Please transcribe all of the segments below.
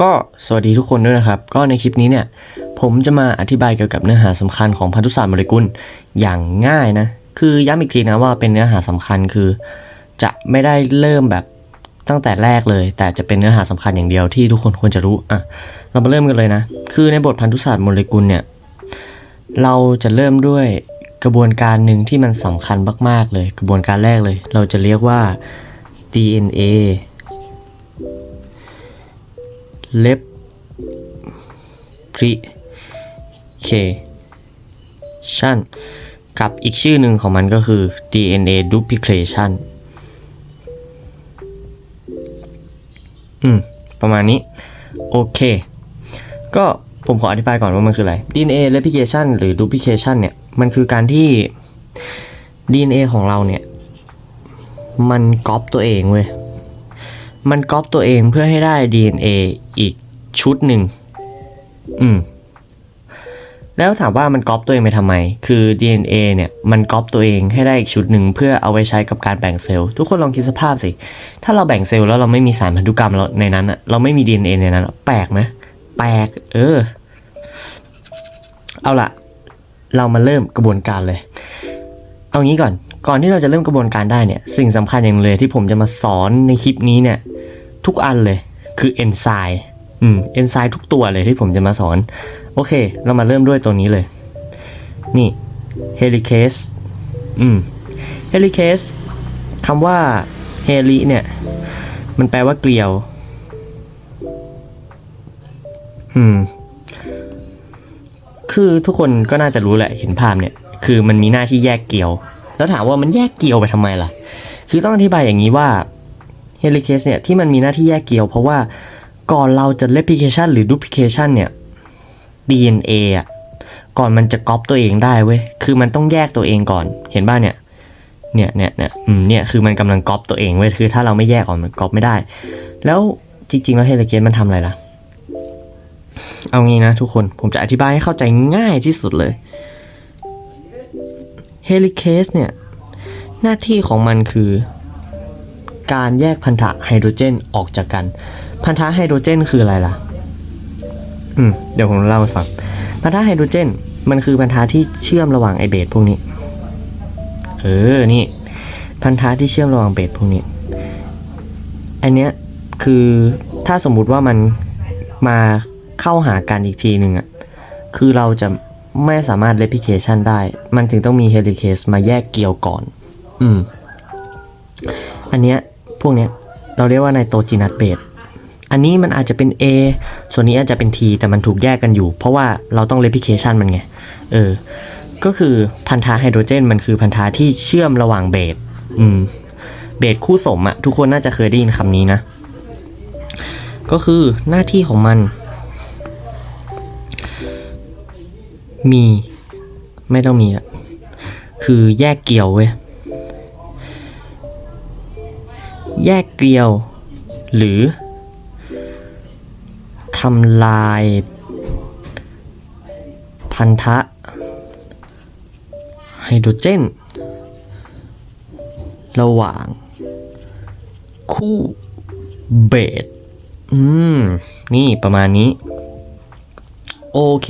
ก็สวัสดีทุกคนด้วยนะครับ ก็ในคลิปนี้เนี่ย ผมจะมาอธิบายเกี่ยวกับเนื้อหาสำคัญของพันธุศาสตร์โมเลกุลอย่างง่ายนะ คือย้ำอีกทีนะว่าเป็นเนื้อหาสำคัญคือ จะไม่ได้เริ่มแบบตั้งแต่แรกเลย แต่จะเป็นเนื้อหาสำคัญอย่างเดียวที่ทุกคนควรจะรู้อะเรามาเริ่มกันเลยนะ คือในบทพันธุศาสตร์โมเลกุลเนี่ยเราจะเริ่มด้วยกระบวนการหนึ่งที่มันสำคัญมาก ๆ เลย กระบวนการแรกเลย เราจะเรียกว่า DNA เล็บ replication กับอีกชื่อหนึ่งของมันก็คือ DNA duplication อืม ประมาณนี้ โอเค ก็ผมขออธิบายก่อนว่ามันคืออะไร DNA replication หรือ duplication เนี่ย มันคือการที่ DNA ของเราเนี่ย มันก๊อปตัวเองเว้ย มันก๊อปตัวเองเพื่อให้ได้ DNA อีกชุดหนึ่ง อืม แล้วถามว่ามันก๊อปตัวเองไปทำไม คือ DNA เนี่ย มันก๊อปตัวเองให้ได้อีกชุดหนึ่งเพื่อเอาไว้ใช้กับการแบ่งเซลล์ ทุกคนลองคิดสภาพสิ ถ้าเราแบ่งเซลล์แล้วเราไม่มีสารพันธุกรรมเราในนั้นอะเราไม่มี DNA ในนั้นแปลกไหมแปลก เออ เอาละเรามาเริ่มกระบวนการเลย เอางี้ก่อน ก่อนที่เราจะเริ่มกระบวนการได้เนี่ย สิ่งสำคัญอย่างเลยที่ผมจะมาสอนในคลิปนี้เนี่ย ทุกอันเลย คือเอนไซม์อืมเอนไซม์ทุกตัวเลยที่ผมจะมาสอน โอเค เรามาเริ่มด้วยตัวนี้เลย นี่เฮลิเคสอืมเฮลิเคสคำว่าเฮลิเนี่ย มันแปลว่าเกลียว อืม คือทุกคนก็น่าจะรู้แหละเห็นภาพเนี่ย คือมันมีหน้าที่แยกเกลียว แล้วถามว่ามันแยกเกลียวไปทำไมล่ะ คือต้องอธิบายอย่างนี้ว่า เฮลิเคสเนี่ยที่มันมีหน้าที่แยกเกลียว เพราะว่าก่อนเราจะ replication หรือ duplication เนี่ย DNA อะก่อนมันจะก๊อปตัวเองได้เว้ย คือมันต้องแยกตัวเองก่อน เห็นบ้าเนี่ย เนี่ยเนี่ยเนี่ยอืม เนี่ย คือมันกำลังก๊อปตัวเองเว้ย คือถ้าเราไม่แยกออกมันก๊อปไม่ได้ แล้วจริงๆ แล้วเฮลิเคสมันทำอะไรล่ะ เอางี้นะทุกคน ผมจะอธิบายให้เข้าใจง่ายที่สุดเลย เฮลิเคสเนี่ย หน้าที่ของมันคือ การแยกพันธะไฮโดรเจนออกจากกัน พันธะไฮโดรเจนคืออะไรล่ะ อืม เดี๋ยวผมเล่าให้ฟัง พันธะไฮโดรเจน มันคือพันธะที่เชื่อมระหว่างไอเบสพวกนี้ เออ นี่ พันธะที่เชื่อมระหว่างเบสพวกนี้ อันเนี้ยคือถ้าสมมุติว่ามันมาเข้าหากันอีกทีหนึ่งอะคือเราจะไม่สามารถ replication ได้ มันถึงต้องมี helicase มาแยกเกี่ยวก่อน อืม อันเนี้ย พวกนี้เราเรียกว่าไนโตรจีนัสเบสอันนี้มันอาจจะเป็น A ส่วนนี้อาจจะเป็น T แต่มันถูกแยกกันอยู่ เพราะว่าเราต้อง replication มันไง เออ ก็คือพันธะไฮโดรเจน มันคือพันธะที่เชื่อมระหว่างเบสอืม เบสคู่สมอะทุกคนน่าจะเคยได้ยินคำนี้นะ ก็คือหน้าที่ของมัน มี ไม่ต้องมีอะคือแยกเกี่ยวเว้ย แยกเกลียว หรือทำลาย พันธะไฮโดรเจน ระหว่าง คู่เบสอืม นี่ประมาณนี้ โอเค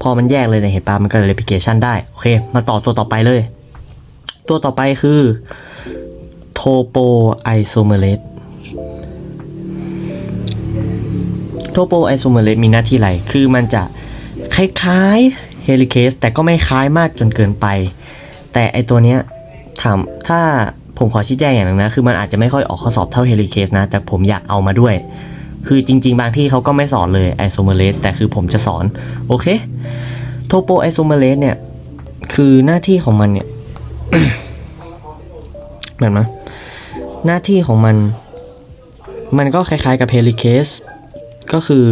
พอมันแยกเลยเนี่ยเห็นปะมันก็ replication ได้ โอเค มาต่อตัวต่อไปเลย ตัวต่อไปคือ โทโปไอโซเมเลสโทโปไอโซเมเลสมีหน้าที่อะไร คือมันจะคล้ายๆเฮลิเคสแต่ก็ไม่คล้ายมากจนเกินไป แต่ไอตัวเนี้ยถามถ้าผมขอชี้แจงอย่างนึงนะ คือมันอาจจะไม่ค่อยออกข้อสอบเท่าเฮลิเคสนะ แต่ผมอยากเอามาด้วย คือจริง ๆ บางที่เขาก็ไม่สอนเลยไอโซเมเลสแต่คือผมจะสอน โอเคโทโปไอโซเมเลสเนี่ย คือหน้าที่ของมันเนี่ย แบบนะหน้าที่ของมัน มันก็คล้ายๆกับเฮลิเคสก็คือ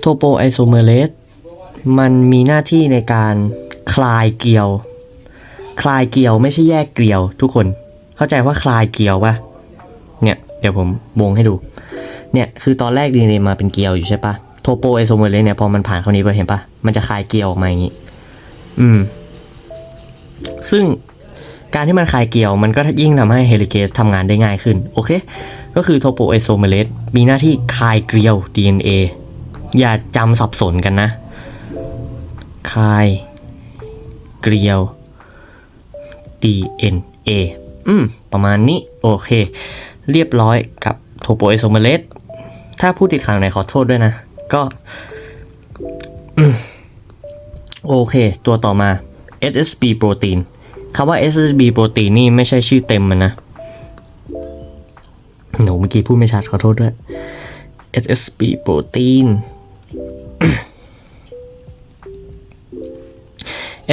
โทโปไอโซเมเลสมันมีหน้าที่ในการคลายเกลียว คลายเกลียวไม่ใช่แยกเกลียว ทุกคนเข้าใจว่าคลายเกลียวปะเนี่ยเดี๋ยวผมวงให้ดู เนี่ยคือตอนแรกดีเนมาเป็นเกลียวอยู่ใช่ปะโทโปไอโซเมเลสเนี่ยพอมันผ่านคราวนี้ไปเห็นปะมันจะคลายเกลียวออกมาอย่างนี้ อืม ซึ่ง การที่มันคลายเกลียวมันก็ยิ่งทำให้เฮลิเคสทำงานได้ง่ายขึ้น โอเค ก็คือโทโปไอโซเมเลสมีหน้าที่คลายเกลียว DNA อย่าจำสับสนกันนะคลายเกลียว DNA อืม ประมาณนี้ โอเค เรียบร้อยกับโทโปไอโซเมเลสถ้าผู้ติดขังไหนขอโทษด้วยนะ ก็อโอเค ตัวต่อมา SSB โปรตีน คำว่า SSB โปรตีนนี่ไม่ใช่ชื่อเต็มมันนะหนูเมื่อกี้พูดไม่ชัดขอโทษด้วย SSB โปรตีน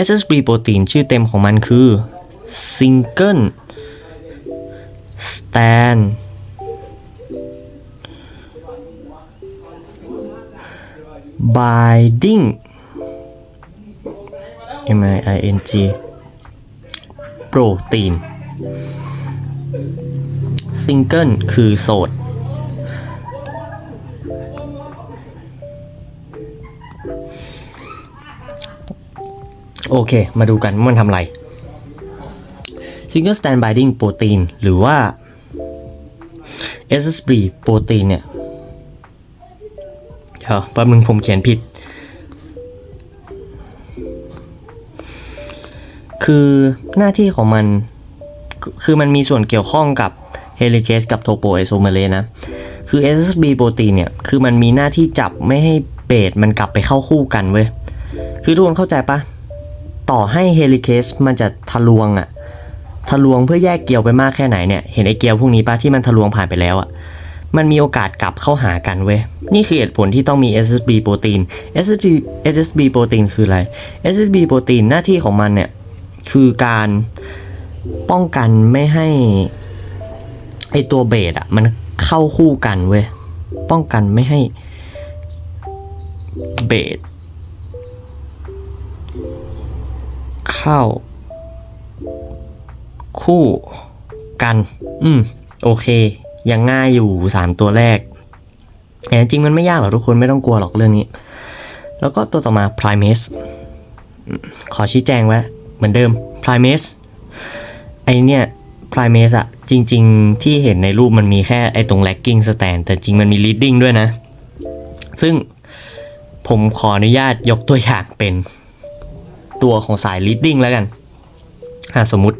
SSB โปรตีนชื่อเต็มของมันคือ Single Stand Binding M I I N G โปรตีน ซิงเกิลคือโสด โอเค มาดูกันว่ามันทำอะไร Single Stand Binding Protein หรือว่า SSB โปรตีนเนี่ย เดี๋ยวแป๊บนึงผมเขียนผิด คือหน้าที่ของมัน คือมันมีส่วนเกี่ยวข้องกับเฮลิเคสกับโทโปไอโซเมเลนะ คือ SSB โปรตีนเนี่ย คือมันมีหน้าที่จับไม่ให้เบสมันกลับไปเข้าคู่กันเว้ย คือทุกคนเข้าใจปะ ต่อให้เฮลิเคสมันจะทะลวงอะทะลวงเพื่อแยกเกลียวไปมากแค่ไหนเนี่ย เห็นไอเกลียวพวกนี้ปะที่มันทะลวงผ่านไปแล้วอะมันมีโอกาสกลับเข้าหากันเว้ย นี่คือเหตุผลที่ต้องมี SSB โปรตีน SSB SSB โปรตีนคืออะไร SSB โปรตีนหน้าที่ของมันเนี่ย คือการป้องกันไม่ให้ไอตัวเบสอะมันเข้าคู่กันเว้ย ป้องกันไม่ให้เบสเข้า คู่กัน อืม โอเค ยังง่ายอยู่สามตัวแรก แต่จริงมันไม่ยากหรอกทุกคนไม่ต้องกลัวหรอกเรื่องนี้ แล้วก็ตัวต่อมา primase อืมขอชี้แจงไว้ เหมือนเดิม primase ไอเนี่ย primase อะจริง ๆ ที่เห็นในรูปมันมีแค่ไอตรง lagging stand แต่จริงมันมี leading ด้วยนะ ซึ่งผมขออนุญาตยกตัวอย่างเป็นตัวของสาย leading แล้วกันอะสมมุติ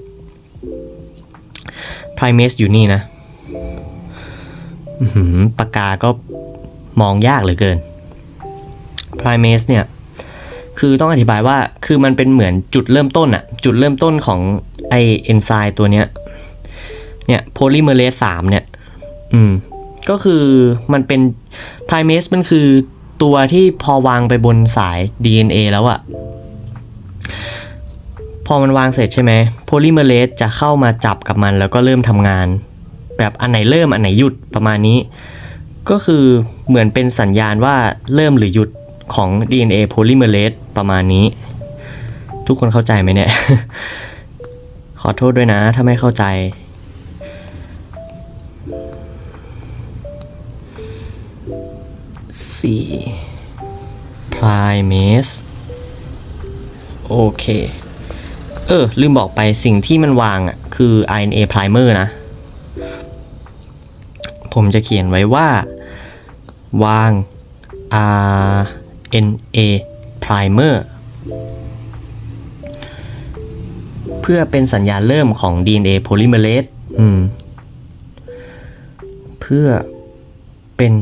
primase อยู่นี่นะหือปากกาก็มองยากเหลือเกิน primase เนี่ย คือต้องอธิบายว่าคือมันเป็นเหมือนจุดเริ่มต้นอะจุดเริ่มต้นของไอเอนไซม์ตัวเนี้ยเนี่ยโพลิเมเรสสามเนี่ย อืม ก็คือมันเป็น primase มันคือตัวที่พอวางไปบนสาย DNA แล้วอะพอมันวางเสร็จใช่ไหมโพลิเมเรสจะเข้ามาจับกับมันแล้วก็เริ่มทำงาน แบบอันไหนเริ่มอันไหนหยุดประมาณนี้ ก็คือเหมือนเป็นสัญญาณว่าเริ่มหรือหยุด ของ DNA โพลิเมเรสประมาณนี้ ทุกคนเข้าใจไหมเนี่ย ขอโทษด้วยนะ ถ้าไม่เข้าใจ สี่ primase โอเค เออ ลืมบอกไปสิ่งที่มันวางอะ คือ RNA primer นะ ผมจะเขียนไว้ว่า วาง RNA primer เพื่อเป็นสัญญาณเริ่มของ DNA polymerase อืมเพื่อเป็น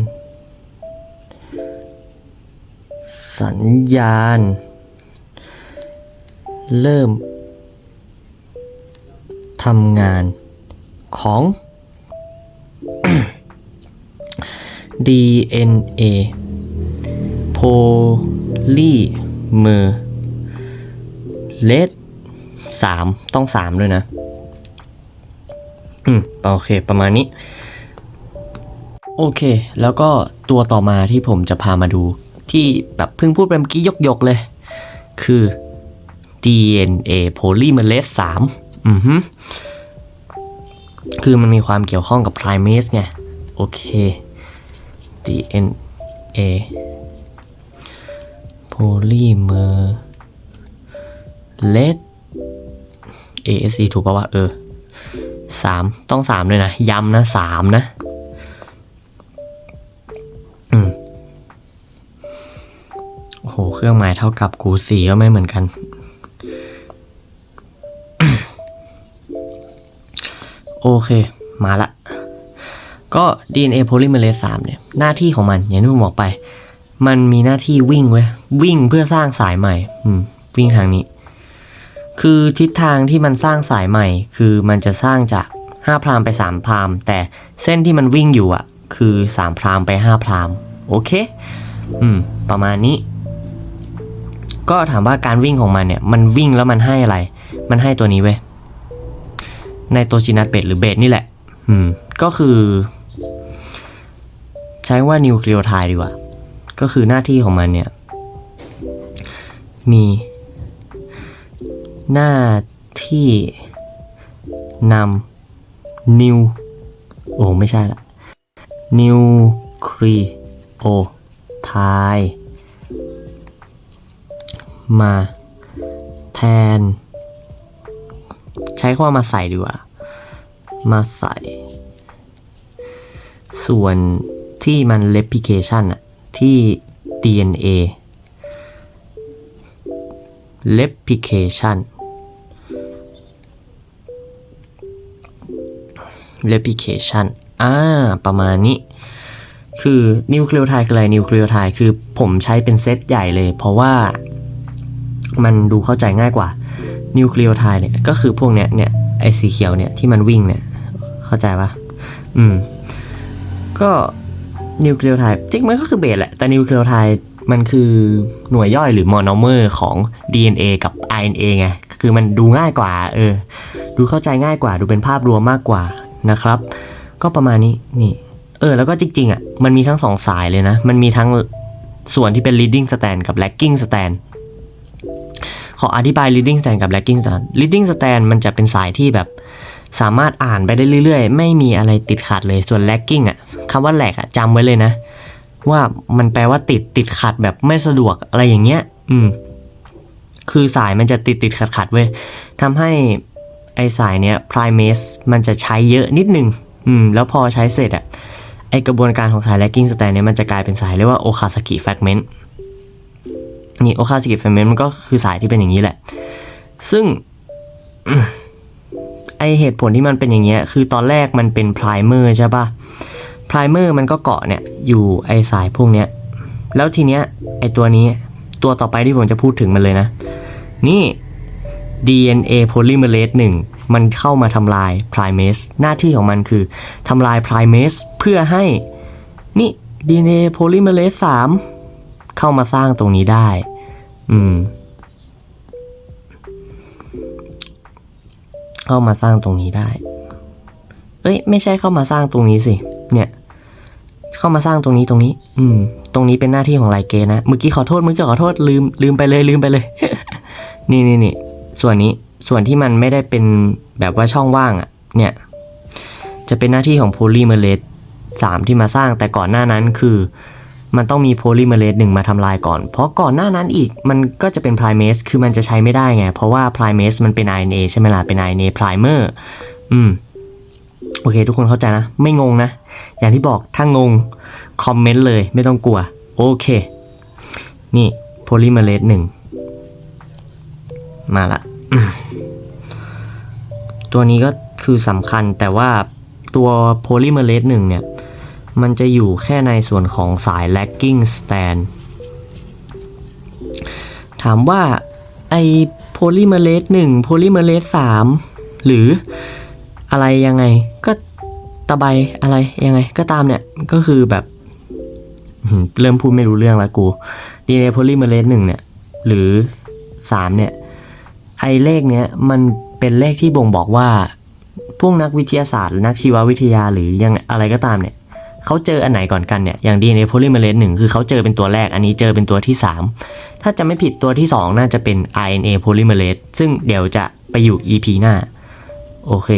สัญญาณ เริ่มทำงานของ DNA polymerase สามต้องสามด้วยนะ อืม โอเค ประมาณนี้ โอเค แล้วก็ตัวต่อมาที่ผมจะพามาดู ที่แบบเพิ่งพูดไปเมื่อกี้ยกๆเลย คือ DNA polymerase 3อือฮึคือมันมีความเกี่ยวข้องกับ primase ไง โอเค DNA polymerase ASE ถูกปะวะเออสามต้องสามเลยนะ ย้ำนะสามนะ อืมโอ้โห เครื่องหมายเท่ากับกูสีก็ไม่เหมือนกัน โอเค มาละ ก็ DNA polymerase 3เนี่ย หน้าที่ของมัน อย่างที่ผมบอกไป มันมีหน้าที่วิ่งเว้ยวิ่งเพื่อสร้างสายใหม่ อืม วิ่งทางนี้ คือทิศทางที่มันสร้างสายใหม่ คือมันจะสร้างจาก5พรามไป3พรามแต่เส้นที่มันวิ่งอยู่อะ คือ3พรามไป5พรามโอเค อืม ประมาณนี้ ก็ถามว่าการวิ่งของมันเนี่ย มันวิ่งแล้วมันให้อะไร มันให้ตัวนี้เว้ยในตัวจินัสเบดหรือเบดนี่แหละ อืม ก็คือ ใช้ว่านิวเคลียไทด์ดีกว่า ก็คือหน้าที่ของมันเนี่ย มีหน้าที่นำนิวโอ้ไม่ใช่ละนิวคลีโอไทด์มาแทน ใช้คำว่ามาใส่ดีกว่า มาใส่ ส่วนที่มัน replication อะ ที่ DNA replication replication อ่า ประมาณนี้ คือนิวเคลียไทด์คืออะไรนิวเคลียไทด์คือผมใช้เป็นเซตใหญ่เลย เพราะว่ามันดูเข้าใจง่ายกว่านิวเคลียไทด์เนี่ย ก็คือพวกเนี้ยเนี่ยไอสีเขียวเนี่ยที่มันวิ่งเนี่ย เข้าใจปะอืม ก็ นิวเคลียไทด์จริงมันก็คือเบสแหละ แต่นิวเคลียไทด์มันคือหน่วยย่อยหรือมอนอเมอร์ของ DNA กับ RNA ไง คือมันดูง่ายกว่า เออ ดูเข้าใจง่ายกว่า ดูเป็นภาพรวมมากกว่านะครับ ก็ประมาณนี้ นี่ เออ แล้วก็จริงๆอะ มันมีทั้งสองสายเลยนะ มันมีทั้งส่วนที่เป็น leading stand กับ lagging stand ขออธิบาย leading stand กับ lagging stand leading stand มันจะเป็นสายที่แบบ สามารถอ่านไปได้เรื่อยๆ ไม่มีอะไรติดขัดเลยส่วน lagging อะคำว่า lag อะจำไว้เลยนะ ว่ามันแปลว่าติดติดขัดแบบไม่สะดวกอะไรอย่างเงี้ย อืม คือสายมันจะติดติดขัดขัดๆเว้ยทำให้ไอสายเนี้ย primase มันจะใช้เยอะนิดนึง อืม แล้วพอใช้เสร็จอะไอกระบวนการของสาย lagging stand เนี่ยมันจะกลายเป็นสายเรียกว่า Okazaki fragment นี่ Okazaki fragment มันก็คือสายที่เป็นอย่างนี้แหละ ซึ่ง ไอเหตุผลที่มันเป็นอย่างเงี้ยคือตอนแรกมันเป็น primer ใช่ปะ primer มันก็เกาะเนี่ยอยู่ไอสายพวกเนี้ยแล้วทีเนี้ยไอตัวนี้ตัวต่อไปที่ผมจะพูดถึงมันเลยนะ นี่ DNA polymerase 1 มันเข้ามาทำลาย primase หน้าที่ของมันคือทำลาย primase เพื่อให้ นี่ DNA polymerase 3 เข้ามาสร้างตรงนี้ได้ อืม เข้ามาสร้างตรงนี้ได้ เอ้ย ไม่ใช่เข้ามาสร้างตรงนี้สิ เนี่ย เข้ามาสร้างตรงนี้ตรงนี้ อืม ตรงนี้เป็นหน้าที่ของไลเกนะ เมื่อกี้ขอโทษ เมื่อกี้ขอโทษลืมลืมไปเลยลืมไปเลย นี่นี่นี่ส่วนนี้ส่วนที่มันไม่ได้เป็นแบบว่าช่องว่างอะ่ะ เนี่ย จะเป็นหน้าที่ของโพลีเมเลสสามที่มาสร้างแต่ก่อนหน้านั้นคือ มันต้องมีโพลีเมเลสหนึ่งมาทำลายก่อน เพราะก่อนหน้านั้นอีกมันก็จะเป็นไพรเมสคือมันจะใช้ไม่ได้ไง เพราะว่าไพรเมสมันเป็น RNA ใช่ไหมล่ะเป็น RNA primer อืมโอเค ทุกคนเข้าใจนะ ไม่งงนะ อย่างที่บอกถ้างง คอมเมนต์เลยไม่ต้องกลัว โอเค นี่โพลีเมเลสหนึ่งมาละตัวนี้ก็คือสำคัญแต่ว่าตัวโพลีเมเลสหนึ่งเนี่ย มันจะอยู่แค่ในส่วนของสาย lagging stand ถามว่าไอโพลีเมเลสหนึ่งโพลีเมเลสสามหรืออะไรยังไงก็ตะไบอะไรยังไงก็ตามเนี่ยก็คือแบบเริ่มพูดไม่รู้เรื่องล้วกู DNA polymerase หนึ่งเนี่ยหรือสามเนี่ย ไอเลขเนี้ยมันเป็นเลขที่บ่งบอกว่า พวกนักวิทยาศาสตร์นักชีววิทยาหรือยังอะไรก็ตามเนี่ย เขาเจออันไหนก่อนกันเนี่ย อย่าง DNA polymerase หนึ่งคือเขาเจอเป็นตัวแรก อันนี้เจอเป็นตัวที่ 3 ถ้าจะไม่ผิดตัวที่ 2 น่าจะเป็น RNA polymerase ซึ่งเดี๋ยวจะไปอยู่ EP หน้า โอเค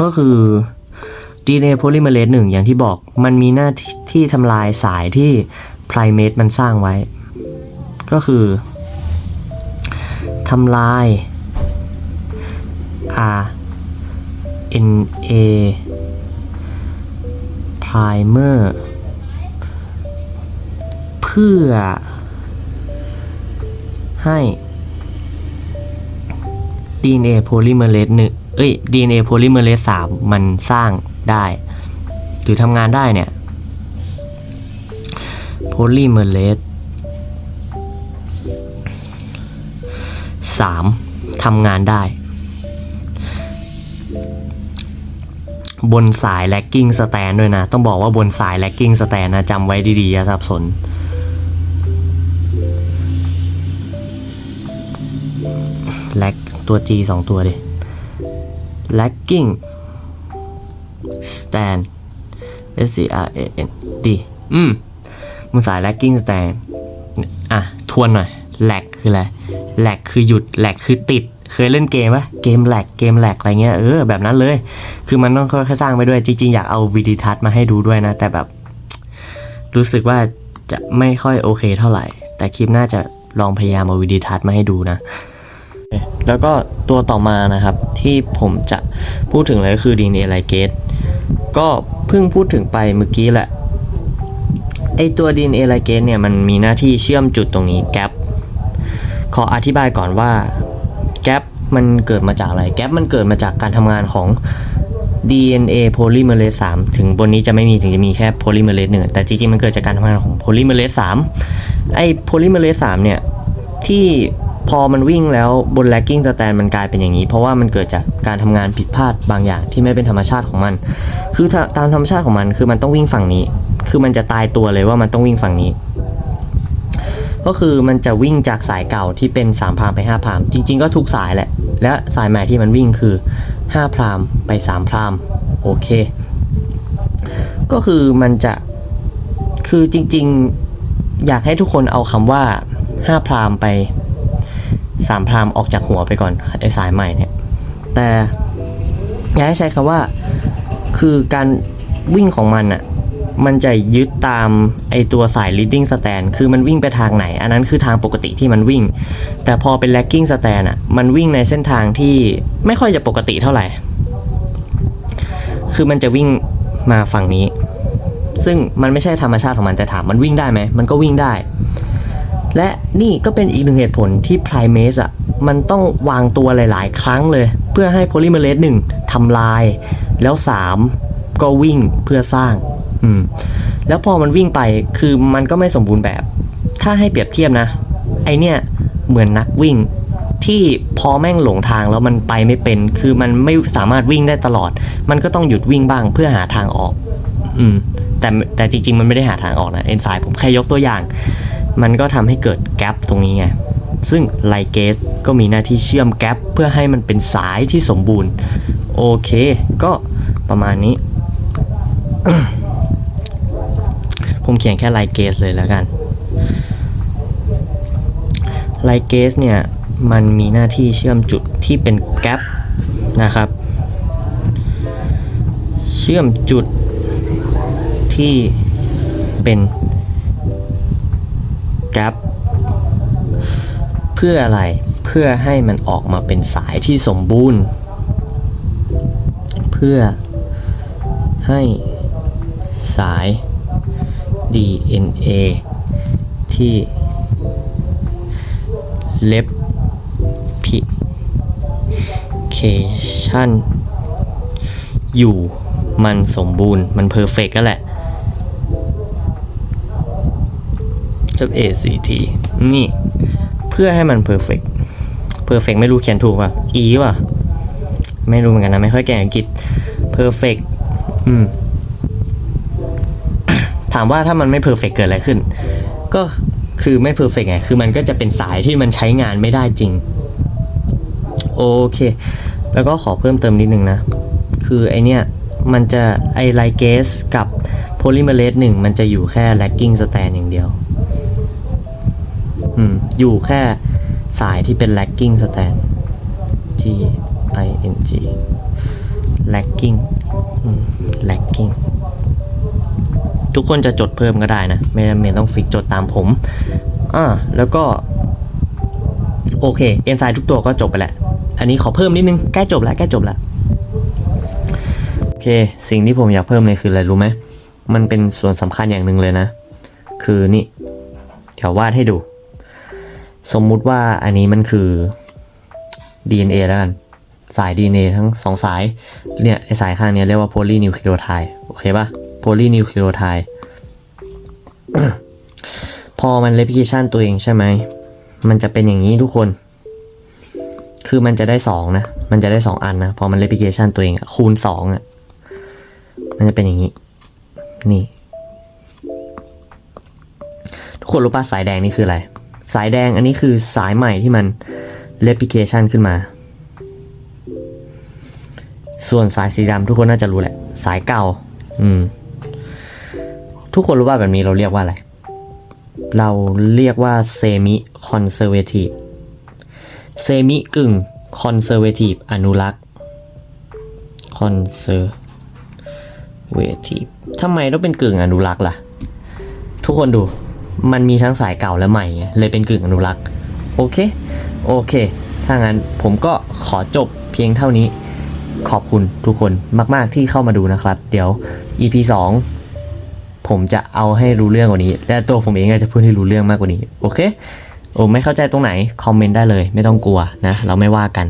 ก็คือ DNA polymerase หนึ่งอย่างที่บอกมันมีหน้าที่ที่ทำลายสายที่ primate มันสร้างไว้ ก็คือทำลาย RNA R N A primer เพื่อให้ DNA polymerase หนึ่งเอ้ย DNA polymerase สามมันสร้างได้ หรือทำงานได้เนี่ย polymerase สามทำงานได้ บนสาย lagging stand ด้วยนะ ต้องบอกว่าบนสาย lagging stand นะจำไว้ดีๆ อย่าสับสน lag ตัว G สองตัวดิ lagging stand S C R A N D อืมมันสาย lagging stand อะ ทวนหน่อย lag คืออะไร lag คือหยุด lag คือติด เคยเล่นเกมปะเกม lag เกม lag อะไรเงี้ยเออแบบนั้นเลย คือมันต้องค่อยๆสร้างไปด้วยจริงๆอยากเอาวิดีทัศน์มาให้ดูด้วยนะ แต่แบบ รู้สึกว่าจะไม่ค่อยโอเคเท่าไหร่ แต่คลิปน่าจะลองพยายามเอาวิดีทัศน์มาให้ดูนะ แล้วก็ตัวต่อมานะครับ ที่ผมจะพูดถึงเลยก็คือ DNA ligase ก็เพิ่งพูดถึงไปเมื่อกี้แหละไอตัว DNA ligase เนี่ยมันมีหน้าที่เชื่อมจุดตรงนี้ gap ขออธิบายก่อนว่า gap มันเกิดมาจากอะไร gap มันเกิดมาจากการทำงานของ DNA polymerase 3 ถึงบนนี้จะไม่มีถึงจะมีแค่ polymerase หนึ่งแต่จริงๆ มันเกิดจากการทำงานของ polymerase 3 ไอ้ polymerase 3 เนี่ย ที่พอมันวิ่งแล้วบน lagging stand มันกลายเป็นอย่างนี้ เพราะว่ามันเกิดจากการทำงานผิดพลาดบางอย่างที่ไม่เป็นธรรมชาติของมัน คือถ้าตามธรรมชาติของมันคือมันต้องวิ่งฝั่งนี้ คือมันจะตายตัวเลยว่ามันต้องวิ่งฝั่งนี้ ก็คือมันจะวิ่งจากสายเก่าที่เป็น3พรามไป5พรามจริง ๆ ก็ทุกสายแหละ และสายใหม่ที่มันวิ่งคือ 5พรามไป3พรามโอเค ก็คือมันจะคือจริง ๆ อยากให้ทุกคนเอาคำว่า 5พรามไป3พรามออกจากหัวไปก่อนไอ้สายใหม่เนี่ย แต่อยากให้ใช้คำว่าคือการวิ่งของมันอะ มันจะยึดตามไอตัวสาย leading stand คือมันวิ่งไปทางไหน อันนั้นคือทางปกติที่มันวิ่ง แต่พอเป็น lagging stand อะ มันวิ่งในเส้นทางที่ไม่ค่อยจะปกติเท่าไหร่ คือมันจะวิ่งมาฝั่งนี้ ซึ่งมันไม่ใช่ธรรมชาติของมันแต่ถามมันวิ่งได้ไหม มันก็วิ่งได้ และนี่ก็เป็นอีกหนึ่งเหตุผลที่ primase อะ มันต้องวางตัวหลาย ๆ ครั้งเลย เพื่อให้ polymerase 1ทำลาย แล้ว 3 ก็วิ่งเพื่อสร้าง อืม แล้วพอมันวิ่งไปคือมันก็ไม่สมบูรณ์แบบ ถ้าให้เปรียบเทียบนะ ไอเนี่ยเหมือนนักวิ่งที่พอแม่งหลงทางแล้วมันไปไม่เป็น คือมันไม่สามารถวิ่งได้ตลอด มันก็ต้องหยุดวิ่งบ้างเพื่อหาทางออก อืม แต่แต่จริง ๆ มันไม่ได้หาทางออกนะเอนไซม์ผมแค่ยกตัวอย่าง มันก็ทำให้เกิดแกลบตรงนี้ไง ซึ่งไลเกสก็มีหน้าที่เชื่อมแกลบเพื่อให้มันเป็นสายที่สมบูรณ์ โอเค ก็ประมาณนี้ ผมเขียนแค่ไลเกสเลยแล้วกันไลเกสเนี่ยมันมีหน้าที่เชื่อมจุดที่เป็นแกลบนะครับ เชื่อมจุดที่เป็นแกลบเพื่ออะไรเพื่อให้มันออกมาเป็นสายที่สมบูรณ์ เพื่อให้สาย DNA ที่เล็บพิเคชันอยู่มันสมบูรณ์มันเพอร์เฟกก็แหละ F A C T นี่ เพื่อให้มัน perfect perfect ไม่รู้เขียนถูกป่ะ E ป่ะ ไม่รู้เหมือนกันนะ ไม่ค่อยเก่งอังกฤษ perfect อืม ถามว่าถ้ามันไม่ perfect เกิดอะไรขึ้น ก็คือไม่ perfect ไง คือมันก็จะเป็นสายที่มันใช้งานไม่ได้จริง โอเค แล้วก็ขอเพิ่มเติมนิดนึงนะ คือไอเนี้ยมันจะไอไลเกสกับ polymerase 1มันจะอยู่แค่ lagging stand อย่างเดียว อืม อยู่แค่สายที่เป็น lagging stand G I N G lagging lagging ทุกคนจะจดเพิ่มก็ได้นะ ไม่จำเป็นต้องฟิกจดตามผมอ่าแล้วก็ โอเคเอนไซม์ทุกตัวก็จบไปแล้ว อันนี้ขอเพิ่มนิดนึงใกล้จบแล้วใกล้จบแล้วโอเค สิ่งที่ผมอยากเพิ่มเลยคืออะไรรู้ไหมมันเป็นส่วนสำคัญอย่างหนึ่งเลยนะ คือนี่เดี๋ยววาดให้ดู สมมุติว่าอันนี้มันคือ DNA แล้วกัน สาย DNA ทั้งสองสาย เนี่ยไอสายข้างนี้เรียกว่าโพลีนิวคลีโอไทด์โอเคปะโพ ลีนิวคลีโอไทด์พอมัน replication ตัวเองใช่ไหม มันจะเป็นอย่างนี้ทุกคน คือมันจะได้สองนะ มันจะได้สองอันนะ พอมัน replication ตัวเองอะคูณสองอะมันจะเป็นอย่างนี้ นี่ ทุกคนรู้ป่ะสายแดงนี่คืออะไร สายแดงอันนี้คือสายใหม่ที่มัน replication ขึ้นมา ส่วนสายสีดำทุกคนน่าจะรู้แหละ สายเก่า อืม ทุกคนรู้ว่าแบบนี้เราเรียกว่าอะไร เราเรียกว่า semi conservative semi กึ่ง conservative อนุรักษ์ conservative ทำไมต้องเป็นกึ่งอนุรักษ์ล่ะ ทุกคนดูมันมีทั้งสายเก่าและใหม่เลยเป็นกึ่งอนุรักษ์ โอเค โอเค ถ้างั้นผมก็ขอจบเพียงเท่านี้ ขอบคุณทุกคนมาก ๆ ที่เข้ามาดูนะครับ เดี๋ยว EP 2 ผมจะเอาให้รู้เรื่องกว่านี้ และตัวผมเองก็จะพูดให้รู้เรื่องมากกว่านี้ โอเค โอ้ไม่เข้าใจตรงไหน คอมเมนต์ได้เลย ไม่ต้องกลัวนะ เราไม่ว่ากัน